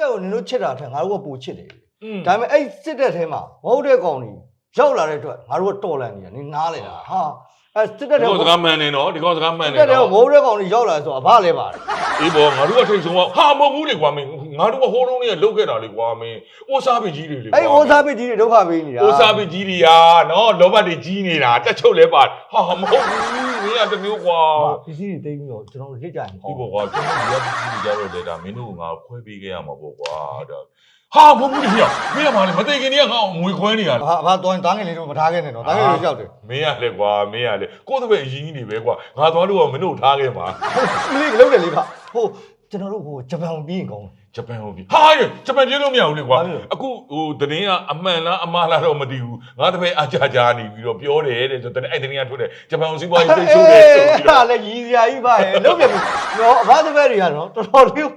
တက်ကိုနင်တို့ချစ်တာထက်ငါတို့ကပိုချစ်တယ်อืมဒါပေမဲ့အဲ့စစ်တက်ထဲမှာမဟုတ်တဲ့ကောင်တွေရောက်လာတဲ့အတွက်ငါတို့ကတော်လန်နေတာနင်နားလေတာဟာအဲ့စစ်တက်ဒီထဲကောင်စကိုကားမှန်နေနော်ဒီကောင်စကားမှန်စစ်နေတက်ထဲကိုနော်မဟုတ်တဲ့ကောင်တွေရောက်လာဆိုအဘလဲပါတယ်အေးဘောငါတို့ကထိတ်ဆုံးဟာမဟုတ်ဘူးလေကွာမင်း ငါတို့ကဟိုးတုံးလေးကလုတ်ခဲ့တာလေကွာမင်းအိုးစားပင်ကြီးတွေလေကွာအဲ့အိုးစားပစ်ကြီးတွေဒုက္ခပေးနေတာအိုးစားပင်ကြီးတွေဟာနော်လောဘတွေကြီးနေတာတက်ချုပ်လဲပါဟာမဟုတ်ဘူးမင်းကတမျိုးကွာပစ္စည်းတွေတိတ်ပြီးတော့ကျွန်တော်တို့လက်ကြရင်ဒီဟောဘောကွာကျွန်တော်ဒီကပစ္စည်းတွေကြတော့လေဒါမင်းတို့ကငါခွဲပေးခဲ့ရမှာပေါ့ကွာဒါဟာမဟုတ်ဘူးလေဟိယမင်းကမှလေမသိခင်တည်းကငါ့ကိုငွေခွဲနေတာဟာဘာတော့တားငယ်လေးတို့မထားခဲ့နဲ့တော့တားငယ်လေးရောက်တယ်မင်းရလေကွာမင်းရလေကိုယ့်တပည့်အရင်ကြီးနေပဲကွာငါသွားလို့ကမင်းတို့ထားခဲ့မှာမလေးလုံးတယ်လေးပါဟိုကျွန်တော်တို့ဟိုဂျပန်ပြီးရင်ကောင်းတယ် ဂျပန်ဟုတ်ပြီဟာရဂျပန်ပြေးလို့မရဘူးလေကွာဘာလို့လဲအခုဟိုတရင်ကအမှန်လားအမှားလားတော့မသိဘူးငါတပည့်အကြကြနေပြီးတော့ပြောတယ်တဲ့ဆိုတော့အဲ့တရင်ကထွက်တယ်ဂျပန်ကိုစီးပွားရေးသိဆိုးတယ်ဆိုပြီးအဲ့တော့ဒါလည်းရည်စရာကြီးပါရဲ့လုံးပြန်ပြီတော့အဘသဘက်တွေကနော်တော်တော်လေးမ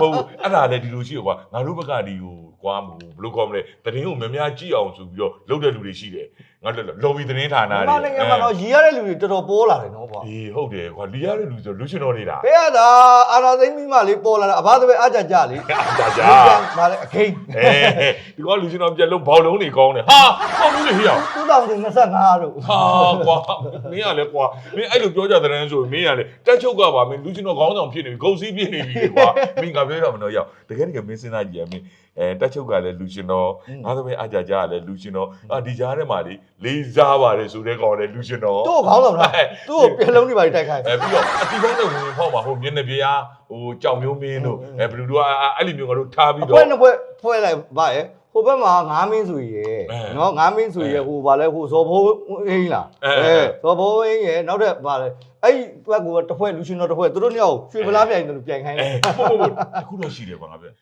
ဟုတ်ဘူးအဲ့ဒါလည်းဒီလိုရှိရကွာငါတို့ဘက်ကဒီကိုကွာမဟုတ်ဘယ်လိုကောမလဲတရင်ကိုများများကြည့်အောင်ဆိုပြီးတော့လုပ်တဲ့လူတွေရှိတယ်ငါတို့လော်ဘီတရင်ဌာနမတွေနိုင်ငံမှာတော့ရည်ရတဲ့လူတွေတော်တော်ပေါ်လာတယ်နော်ကွာအေးဟုတ်တယ်ကွာလီရတဲ့လူဆိုလူရှင်တော်နေတာဘယ်ရတာအာနာသိမ့်ပြီးမှလေးပေါ်လာတာအဘသဘက်အကြကြလေးအကြကြဒါလည်းအခိန်အဲဒီကောလူရှင်တော်ပြက်လုံးဘောက်လုံးတွေကောင်းတယ်ဟာဟုတ်ဘူးလေဟိအောင် 2025တို့ဟာကွာမင်းကလည်းကွာမင်းအဲ့လိုပြောကြတဲ့န်းဆိုရင်မင်းကလည်းတက်ချုပ်ကပါမင်းလူချင်းတော်ခေါင်းဆောင်ဖြစ်နေပြီဂုံစည်းဖြစ်နေပြီလေကွာမင်းကပြောရမလို့ရောက်တကယ်တကယ်မင်းစဉ်းစားကြည့်ရမင်းအဲတက်ချုပ်ကလည်းလူချင်းတော်ငါသမီးအကြကြကလည်းလူချင်းတော်အာဒီကြားထဲမှာလေလေးစားပါတယ်ဆိုတဲ့ကောင်လည်းလူချင်းတော်သူ့ကိုခေါင်းဆောင်တာသူ့ကိုပြလုံးတွေပါတိုက်ခိုင်းအဲပြီးတော့အတီပေါင်းတဲ့ဝင်ဖောက်မှာဟိုမျက်နှာပြားဟိုကြောင်မျိုးမင်းတို့အဲဘလူတို့ကအဲ့လိုမျိုးငါတို့ထားပြီးအတော့ဖွဲနှစ်ဖွဲဖွဲလိုက်ဗါရဲ့ ဟိုဘက်မှာငါးမင်းဆိုရယ်အဲနော်ငါးမင်းဆိုရယ်ဟိုဗာလဲဟိုဇော်ဘိုးအင်းလားအဲဇော်ဘိုးအင်းရယ်နောက်တဲ့ဗာလဲအဲ့ဒီဘက်ကတစ်ဖွဲလူရှင်တော်တစ်ဖွဲသူတို့နှစ်ယောက်ရွှေဖလားပြိုင်တယ်လို့ပြိုင်ခိုင်းတအဲယ်ဟုတ်ဟုတ်ဟုတ်အခုတော့ရှိတယ်ကွာငါပြော